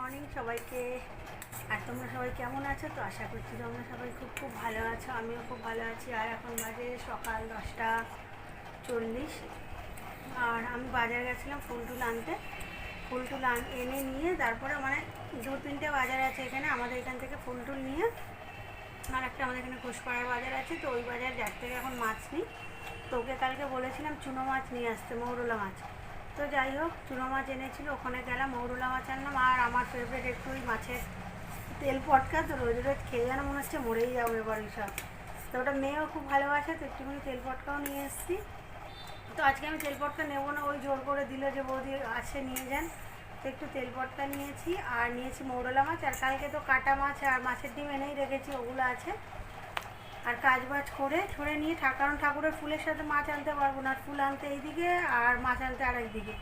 Morning সবাইকে। আর তোমরা সবাই কেমন আছো? তো আশা করছি তোমরা সবাই খুব খুব ভালো আছো, আমিও খুব ভালো আছি। আর এখন বাজে সকাল দশটা চল্লিশ। আর আমি বাজার গেছিলাম ফুল টুল আনতে। ফুল টুল এনে নিয়ে তারপরে মানে দু তিনটে বাজার আছে এখানে, আমাদের এখান থেকে ফুল টুল নিয়ে। আর একটা আমাদের এখানে ঘোষপাড়ার বাজার আছে, তো ওই বাজার যার থেকে এখন মাছ নিই। তো ওকে কালকে বলেছিলাম চুনো মাছ নিয়ে আসতে, মৌরলা মাছ। তো যাই হোক চুনো মাছ এনেছিল ওখানে গেলাম, মৌরলা মাছ আনলাম আর আমার ফেভারিট একটু ওই মাছের তেল পটকা তো রোজ রোজ খেয়ে যেন মনে হচ্ছে মরেই যাব এবার সব তো ওটা মেয়েও খুব ভালোবাসে, তো একটুখানি তেল পটকাও নিয়ে এসেছি। তো আজকে আমি তেল পটকা নেব না, ওই জোর করে দিল যে বৌদি আছে, নিয়ে যান। তো একটু তেল পটকা নিয়েছি, আর নিয়েছি মৌরলা মাছ, আর কালকে তো কাটা মাছ আর মাছের ডিম এনেই রেখেছি, ওগুলো আছে। আর কাজ বাজ করে ছড়ে নিয়ে কারণ ঠাকুরের ফুলের সাথে মাছ আনতে পারব না, ফুল আনতে এইদিকে আর মাছ আনতে আরেক দিকে।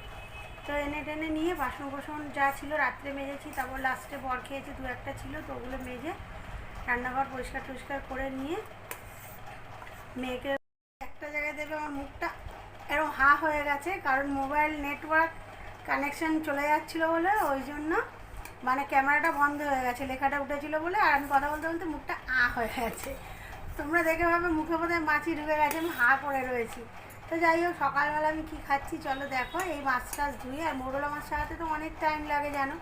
তো এনে টেনে নিয়ে বাসন কোসন যা ছিল, রাত্রে মেজেছি, তারপর লাস্টে বর খেয়েছি, দু একটা ছিল, তো ওগুলো মেজে রান্নাঘর পরিষ্কার টরিষ্কার করে নিয়ে মেয়েকে একটা জায়গায় দেবে আমার মুখটা এরকম হা হয়ে গেছে, কারণ মোবাইল নেটওয়ার্ক কানেকশন চলে যাচ্ছিল বলে ওই জন্য মানে ক্যামেরাটা বন্ধ হয়ে গেছে, লেখাটা উঠেছিল বলে, আর আমি কথা বলতে বলতে মুখটা আ হয়ে গেছে। তোমরা দেখে ভাবে মুখে বোধহয় মাছি ঢুকে গেছে, আমি হা করে রয়েছি। তো যাই হোক, সকালবেলা আমি কী খাচ্ছি চলো দেখো, এই মাছ টাছ ধুয়ে, আর মোরলা মাছ সারাতে তো অনেক টাইম লাগে জানো।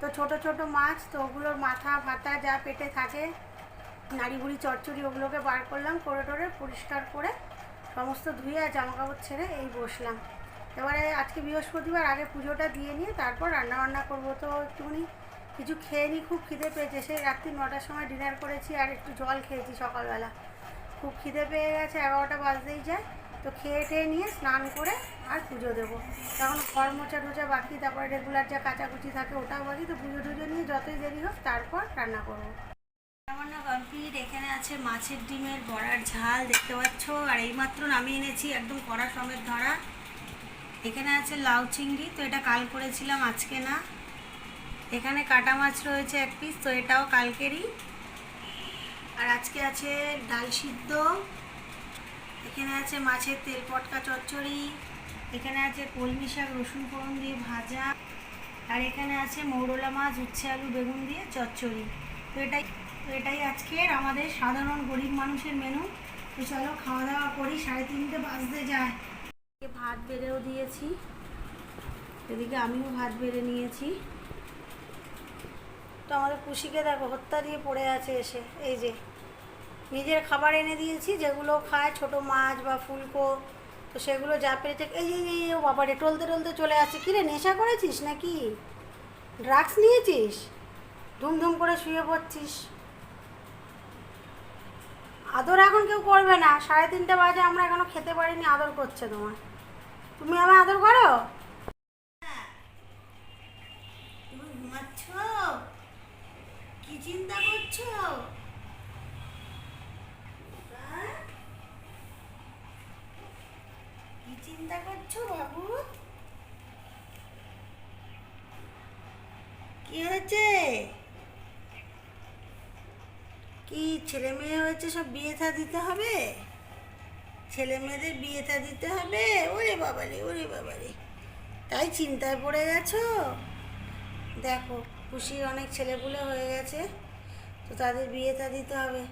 তো ছোট ছোট মাছ, তো ওগুলোর মাথা ফাতা যা পেটে থাকে, নাড়ি বুড়ি চচ্চড়ি ওগুলোকে বার করলাম, করে টোরে পরিষ্কার করে সমস্ত ধুয়ে আর জামা কাপড় ছেড়ে এই বসলাম। এবারে আজকে বৃহস্পতিবার, আগে পুজোটা দিয়ে নিয়ে তারপর রান্না বান্না করব। তো একটুখানি কিছু খেয়ে নিই খুব খিদে পেয়েছে। সেই রাত্রি নটার সময় ডিনার করেছি আর একটু জল খেয়েছি সকালবেলা। খুব খিদে পেয়ে গেছে, এগারোটা বাজতেই যায়। তো খেয়ে টেয়ে নিয়ে স্নান করে আর পুজো দেবো। তখন ঘর মোচা টোচা বাকি, তারপরে রেগুলার যা কাচাকুচি থাকে ওটাও বাকি। তো পুজো টুজো নিয়ে যতই দেরি হোক তারপর রান্না করব। রান্না কমপ্লিট এখানে আছে মাছের ডিমের বড়ার ঝাল, দেখতে পাচ্ছ? আর এইমাত্র নামিয়ে এনেছি একদম কড়া সমেত ধরা। এখানে আছে লাউ চিংড়ি, তো এটা কাল করেছিলাম, আজকে না। এখানে কাটা মাছ রয়েছে এক পিস তো এটাও কালকেরই। আর আজকে আছে ডাল সিদ্ধ। এখানে আছে মাছের তেল পটকা চচ্চড়ি। এখানে আছে কলমি শাক, রসুন ফোড়ন দিয়ে ভাজা। আর এখানে আছে মৌরলা মাছ, উচ্ছে আলু, বেগুন দিয়ে চচ্চড়ি। তো এটাই তো এটাই আজকের আমাদের সাধারণ গরিব মানুষের মেনু তো চলো খাওয়া দাওয়া করি, সাড়ে তিনটে বাজতে যায়। ভাত বেড়েও দিয়েছি। এদিকে আমিও ভাত বেড়ে নিয়েছি। তো আমাদের পুষিকে দেখো, হত্যা দিয়ে পড়ে আছে এসে। এই যে, নিজের খাবার এনে দিয়েছি, যেগুলো খায় ছোট মাছ বা ফুলকো, তো সেগুলো যা পেরেছে। এই এই ও বাবারে টলতে টলতে চলে আসছে। কিরে নেশা করেছিস নাকি? ড্রাগস নিয়েছিস? ধুমধুম করে শুয়ে পড়ছিস। আদর এখন কেউ করবে না। সাড়ে তিনটে বাজে, আমরা এখনও খেতে পারিনি, আদর করছে তোমার তুমি আমার আদর করো তুমি ঘুমাচ্ছ কি চিন্তা করছ হ্যাঁ? কি চিন্তা করছ বাবু? কি হয়েছে? কি ছেলে মেয়ে হয়েছে সব বিয়ে থা দিতে হবে? ছেলে মেয়েদের বিয়ে থা দিতে হবে? ওরে বাবারে ওরে বাবারে। তাই চিন্তায় পড়ে গেছো? দেখো, খুশির অনেক ছেলেপুলে হয়ে গেছে, তো তাদের বিয়ে থা দিতে হবে।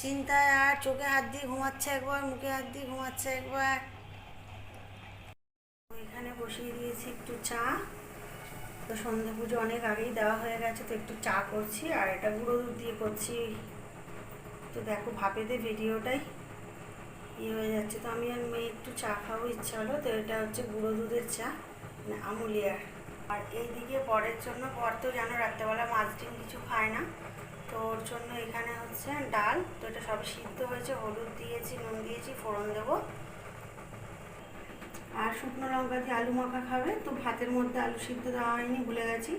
চিন্তায় আর চোখে হাত দিয়ে ঘুমাচ্ছে একবার, মুখে হাত দিয়ে ঘুমাচ্ছে একবার। এখানে বসিয়ে দিয়েছি একটু চা। তো সন্ধ্যা পুজো অনেক আগেই দেওয়া হয়ে গেছে, তো একটু চা করছি আর এটা গুঁড়ো দুধ দিয়ে করছি। তো দেখো ভাবে ভাপেতে ভিডিওটাই। ইয়ে হয়ে যাচ্ছে। তো আমি আর মেয়ে একটু চা খাব, ইচ্ছা হলো। তো এটা হচ্ছে গুঁড়ো দুধের চা মানে আমুলিয়ার। আর এইদিকে পরের জন্য পর তো জানো রাত্রেবেলা মাছ ডিম কিছু খায় না। তো ওর জন্য এখানে হচ্ছে ডাল। তো এটা সব সিদ্ধ হয়েছে। হলুদ দিয়েছি, নুন দিয়েছি, ফোড়ন দেবো। লঙ্কা দিয়ে আলু মাখা খাবে, তো ভাতের মধ্যে আলু সিদ্ধ দেওয়া হয়নি, ভুলে গেছি।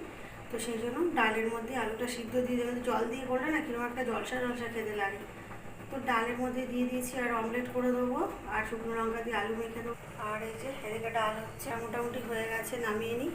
তো সেই জন্য ডালের মধ্যে আলুটা সিদ্ধ দিয়ে দেবে। জল দিয়ে করলে না কীরকম একটা জলসা জলসা খেতে লাগে। তো ডালের মধ্যে দিয়ে দিয়েছি আর অমলেট করে দেবো আর শুকনো লঙ্কা দিয়ে আলু মেখে দেবো। আর এই যে এদিকে ডাল হচ্ছে, মোটামুটি হয়ে গেছে, নামিয়ে নিই।